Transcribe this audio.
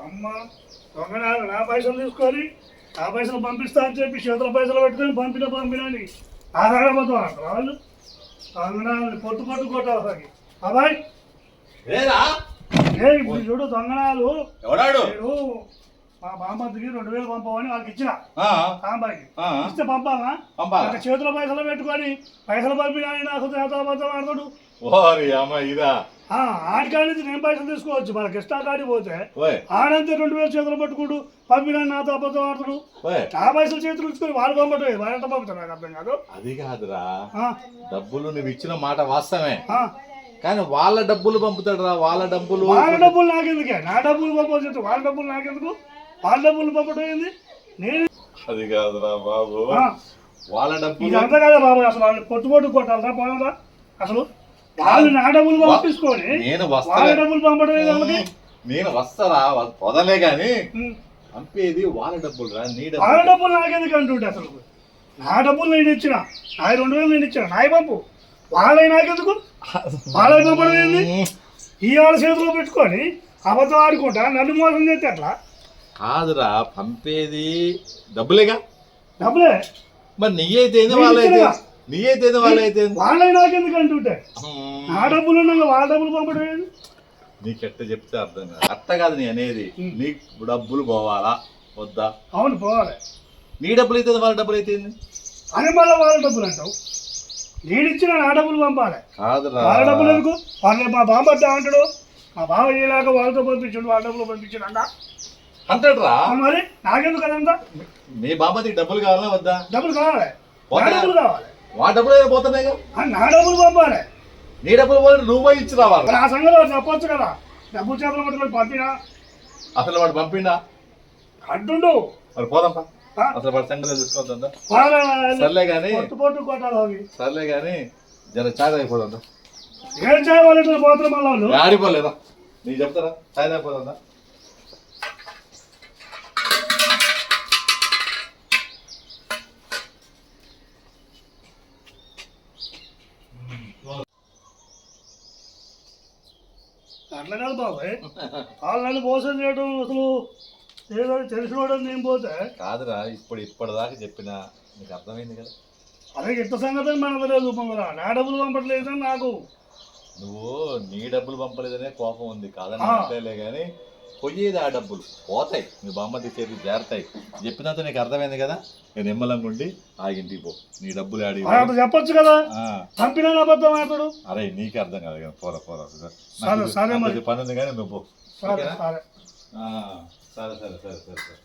అమ్మ దొంగనాలు నా పైసలు తీసుకొని ఆ పైసలు పంపిస్తా అని చెప్పి చేతుల పైసలు పెట్టుకొని పంపిన పంపినని. ఆధారపడతాం అంటారు వాళ్ళు దొంగనాలు పొట్టు పొట్టు కొట్టాలి అబ్బాయి ఏరా? ఏ ఇప్పుడు చూడు దొంగనాలు ఎవడాడు? మా బామ్మద్దికి రెండు వేలు పంపమని వాళ్ళకి ఇచ్చిన. ఆ, సాంబాయికి ఆ, ఇస్తే పంపామా పంపాలా? చేతుల పైసలు పెట్టుకొని పైసలు పంపినాని నాకు చేతుల పైసలు ఆడతాడు. ఓరి అమ్మ ఇదా. ఆ, ఆడికాడి నుంచి నేను పైసలు తీసుకోవచ్చు. మన కృష్ణా కాడికి పోతే ఆడంతే రెండు వేలు చేతులు పట్టుకుంటూ పంపినా నాతో అబద్ధం ఆడుతాడు. నా పైసలు చేతులు ఉంచుకొని వాళ్ళు పంపటం వాళ్ళంట పంపుతారు నాకు అర్థం కాదు. అది కాదురా. ఆ, డబ్బులు నువ్వు ఇచ్చిన మాట వాస్తవమే. ఆ. కానీ వాళ్ళ డబ్బులు పంపుతాడు రా వాళ్ళ డబ్బులు. వాళ్ళ డబ్బులు నాకెందుకే? నా డబ్బులు పంపవచ్చు వాళ్ళ డబ్బులు నాకెందుకు? వాళ్ళ డబ్బులు పంపటం ఏంది? నేను అది కాదురా బాబు. వాళ్ళ డబ్బులు ఇదంతా కదా బాబు? అసలు వాళ్ళు పొట్టు పొట్టు కొట్టాలరా పోదా అసలు వాళ్ళు నా డబ్బులు పంపించుకొని నేను వాళ్ళ వస్తా డబ్బులు పంపడం ఏంది నేను వస్తారా? వదలే గాని ఉం. పంపేది వాళ్ళ డబ్బులు రా నీ వాళ్ళ డబ్బులు. డబ్బులు నాకెందుకు అంటుంటే అసలు? నా డబ్బులు నేను ఇచ్చిన. నా రెండు వేలు నేను ఇచ్చిన. నాయ పంపు. వాళ్ళవి నాకెందుకు? వాళ్ళవి పంపడం ఏంది? ఈ వాళ్ళ చేతిలో పెట్టుకొని అబద్ధం ఆడుకుంటా నన్ను మోసం చేస్తే అట్లా కాదురా పంపేది డబ్బులేగా? డబ్బులే. మరి నీ అయితే ఏంది, నేను వాళ్ళ అయితే ఇచ్చినగా. నీ అయితే ఏంది, వాళ్ళ నాకెందుకు అంటుంటే. నా డబ్బులు ఉన్నాక వాళ్ళ డబ్బులు పంపడం ఏంది? నీకు ఎట్ట చెప్తే అర్థం కాదు. అట్ట కాదు నీ అనేది. నీకు డబ్బులు పోవాలా? వద్దా? అవును పోవాలి. నీ డబ్బులు అయితే వాళ్ళ డబ్బులు అయితే? అని మళ్ళీ వాళ్ళ డబ్బులు అంటావు. నేను ఇచ్చిన నా డబ్బులు పంపాలి. కాదురా. వాళ్ళ డబ్బులు ఎందుకు? వాళ్ళు మా వద్దా అంటాడు. మా బావ ఇలాగ వాళ్ళతో పంపించండు వాళ్ళ డబ్బులు పంపించాడు అంటాడు రా మరి నాకెందుకు అదంతా? మీ బామ్మకి డబ్బులు కావాలా వద్దా? డబ్బులు కావాలి. నా. డబ్బులు కావాలి. వా డబ్బులు అయితే పోతున్నాయిగా ఆ, నా డబ్బులు పంపాలి. నీ డబ్బులు పోతే నువ్వు ఇచ్చి రావాలి? మరి ఆ సంగతి వాడు చెప్పొచ్చు కదా. డబ్బులు చేతులు పట్టుకొని పంపినా? అసలు వాడు పంపిండా? అంటుండు మరి పోదాంపా ఆ? అసలు వాడి సంగతి తెలుసుకోవద్దా వాళ్ళ సర్లే గాని. పొట్టు పొట్టు కొట్టాలి అవి. సర్లే గాని జర చాయ్ తాగిపోదా ఏం చేయాలి? పోతున్నారు మళ్ళీ వాళ్ళు. ఆడిపోలేదా నీకు చెప్తారా? చాయ్ తాగిపోదా అట్లా కాదు బాబాయ్. వాళ్ళు నన్ను మోసం చేయడం అసలు ఏదో తెలిసినోడు నేను పోతే. కాదురా ఇప్పుడు ఇప్పటిదాకా చెప్పిన నీకు అర్థమైంది కదా. అదే ఇంత సంగతి మనకు తెలియదు మమ్మల్ని నా డబ్బులు పంపట్లేదు నాకు. నువ్వు నీ డబ్బులు పంపలేదనే కోపం ఉంది. కాదని. అంటేలే కానీ పోయేది ఆ డబ్బులు? పోతాయి. నీ బామ్మ తీసేది జారుతాయి. చెప్పినంత నీకు అర్థమైంది కదా? నేను నిమ్మలంగా ఉండి ఆగింటికి పో. నీ డబ్బులు ఆడి చెప్పొచ్చు కదా? ఆ, పంపిన అబద్ధం ఆడతాడు అరే నీకు అర్థం కాదు కదా. పోరా పోరా సరే, సరే పని ఉంది కానీ నువ్వు పో. సరే? సరే. ఆ, సరే సరే సరే సరే సరే.